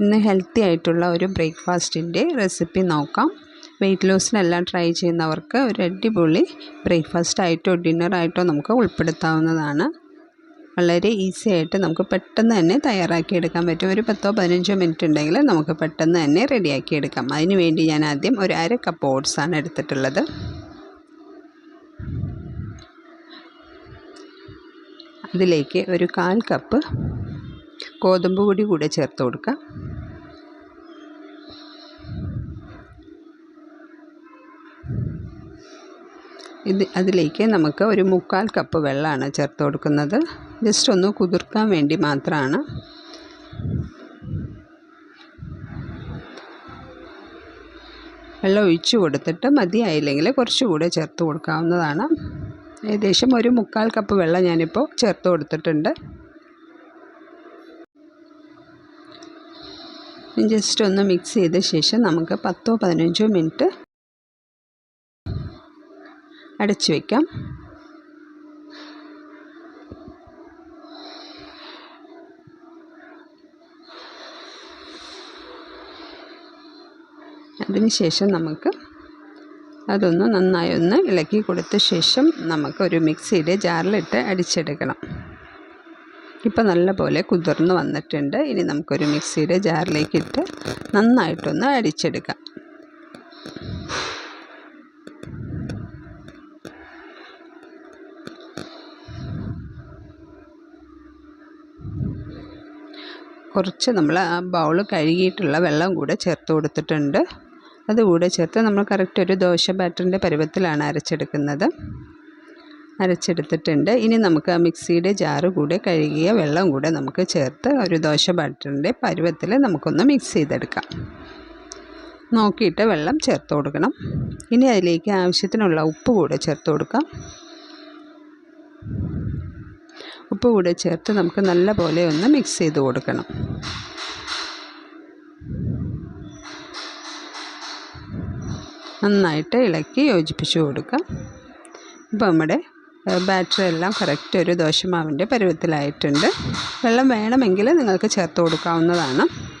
ഇന്ന് ഹെൽത്തി ആയിട്ടുള്ള ഒരു ബ്രേക്ക്ഫാസ്റ്റിന്റെ റെസിപ്പി നോക്കാം. വെയിറ്റ് ലോസിനെല്ലാം ട്രൈ ചെയ്യുന്നവർക്ക് ഒരു അടിപൊളി ബ്രേക്ക്ഫാസ്റ്റ് ആയിട്ടോ ഡിന്നർ ആയിട്ടോ നമുക്ക് ഉൾപ്പെടുത്താവുന്നതാണ്. വളരെ ഈസി ആയിട്ട് നമുക്ക് പെട്ടെന്ന് തന്നെ തയ്യാറാക്കിയെടുക്കാൻ പറ്റും. ഒരു പത്തോ പതിനഞ്ചോ മിനിറ്റ് ഉണ്ടെങ്കിൽ നമുക്ക് പെട്ടെന്ന് തന്നെ റെഡിയാക്കിയെടുക്കാം അതിന് വേണ്ടി ഞാൻ ആദ്യം ഒരു അര കപ്പ് ഓട്സാണ് എടുത്തിട്ടുള്ളത്. അതിലേക്ക് ഒരു കാൽ കപ്പ് ഗോതമ്പ് പൊടി കൂടെ ചേർത്ത് കൊടുക്കുക ഇത് അതിലേക്ക് നമുക്ക് ഒരു മുക്കാൽ കപ്പ് വെള്ളമാണ് ചേർത്ത് കൊടുക്കുന്നത്. ജസ്റ്റ് ഒന്ന് കുതിർക്കാൻ വേണ്ടി മാത്രമാണ്. വെള്ളം ഒഴിച്ച് കൊടുത്തിട്ട് മതിയായില്ലെങ്കിൽ കുറച്ചുകൂടെ ചേർത്ത് കൊടുക്കാവുന്നതാണ്. ഏകദേശം ഒരു മുക്കാൽ കപ്പ് വെള്ളം ഞാനിപ്പോൾ ചേർത്ത് കൊടുത്തിട്ടുണ്ട്. ജസ്റ്റ് ഒന്ന് മിക്സ് ചെയ്ത ശേഷം നമുക്ക് പത്തോ പതിനഞ്ചോ മിനിറ്റ് അടച്ചു വയ്ക്കാം അതിനുശേഷം നമുക്ക് അതൊന്ന് നന്നായി ഒന്ന് ഇളക്കി കൊടുത്ത ശേഷം നമുക്ക് നമുക്കൊരു മിക്സിയുടെ ജാറിലിട്ട് അടിച്ചെടുക്കണം. ഇപ്പം നല്ലപോലെ കുതിർന്ന് വന്നിട്ടുണ്ട്. ഇനി നമുക്കൊരു മിക്സിയുടെ ജാറിലേക്ക് ഇട്ട് നന്നായിട്ടൊന്ന് അടിച്ചെടുക്കാം കുറച്ച് നമ്മൾ ആ ബൗൾ കഴുകിയിട്ടുള്ള വെള്ളം കൂടെ ചേർത്ത് കൊടുത്തിട്ടുണ്ട്. അതുകൂടെ ചേർത്ത് നമ്മൾ കറക്റ്റ് ഒരു ദോശ ബാറ്ററിന്റെ പരുവത്തിലാണ് അരച്ചെടുക്കുന്നത്. അരച്ചെടുത്തിട്ടുണ്ട്. ഇനി നമുക്ക് ആ മിക്സിയുടെ ജാറ് കൂടെ കഴുകിയ വെള്ളം കൂടെ നമുക്ക് ചേർത്ത് ഒരു ദോശ ബാറ്ററിന്റെ പരുവത്തിൽ നമുക്കൊന്ന് മിക്സ് ചെയ്തെടുക്കാം. നോക്കിയിട്ട് വെള്ളം ചേർത്ത് കൊടുക്കണം. ഇനി അതിലേക്ക് ആവശ്യത്തിനുള്ള ഉപ്പ് കൂടെ ചേർത്ത് കൊടുക്കാം. ഉപ്പ് കൂടെ ചേർത്ത് നമുക്ക് നല്ല പോലെ ഒന്ന് മിക്സ് ചെയ്ത് കൊടുക്കണം. നന്നായിട്ട് ഇളക്കി യോജിപ്പിച്ച് കൊടുക്കാം. ഇപ്പോൾ നമ്മുടെ ബാറ്ററി എല്ലാം കറക്റ്റ് ഒരു ദോശമാവിന്റെ പരുവത്തിലായിട്ടുണ്ട്. വെള്ളം വേണമെങ്കിൽ നിങ്ങൾക്ക് ചേർത്ത് കൊടുക്കാവുന്നതാണ്.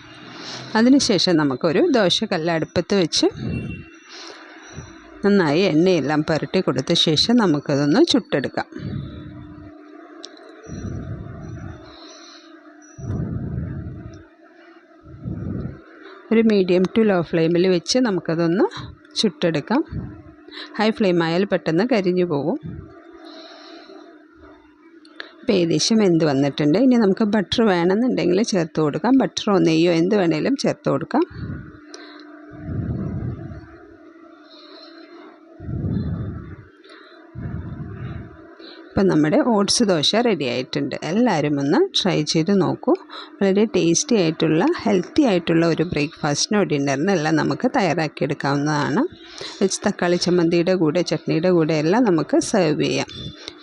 അതിനുശേഷം നമുക്കൊരു ദോശക്കല്ല് അടുപ്പത്ത് വെച്ച് നന്നായി എണ്ണയെല്ലാം പുരട്ടി കൊടുത്ത ശേഷം നമുക്കതൊന്ന് ചുട്ടെടുക്കാം. ഒരു മീഡിയം ടു ലോ ഫ്ലെയിമിൽ വെച്ച് നമുക്കതൊന്ന് ചുട്ടെടുക്കാം. ഹൈ ഫ്ലെയിം ആയാൽ പെട്ടെന്ന് കരിഞ്ഞു പോകും. ഏകദേശം എന്ത് വന്നിട്ടുണ്ട്? ഇനി നമുക്ക് ബട്ടർ വേണമെന്നുണ്ടെങ്കിൽ ചേർത്ത് കൊടുക്കാം. ബട്ടറോ നെയ്യോ എന്ത് വേണേലും ചേർത്ത് കൊടുക്കാം. ഇപ്പം നമ്മുടെ ഓട്സ് ദോശ റെഡി ആയിട്ടുണ്ട്. എല്ലാവരും ഒന്ന് ട്രൈ ചെയ്ത് നോക്കൂ. വളരെ ടേസ്റ്റി ആയിട്ടുള്ള ഹെൽത്തി ആയിട്ടുള്ള ഒരു ബ്രേക്ക്ഫാസ്റ്റിനോ ഡിന്നറിനോ എല്ലാം നമുക്ക് തയ്യാറാക്കിയെടുക്കാവുന്നതാണ്. വെച്ച് തക്കാളി ചമ്മന്തിയുടെ കൂടെ ചട്നിയുടെ കൂടെ എല്ലാം നമുക്ക് സെർവ് ചെയ്യാം.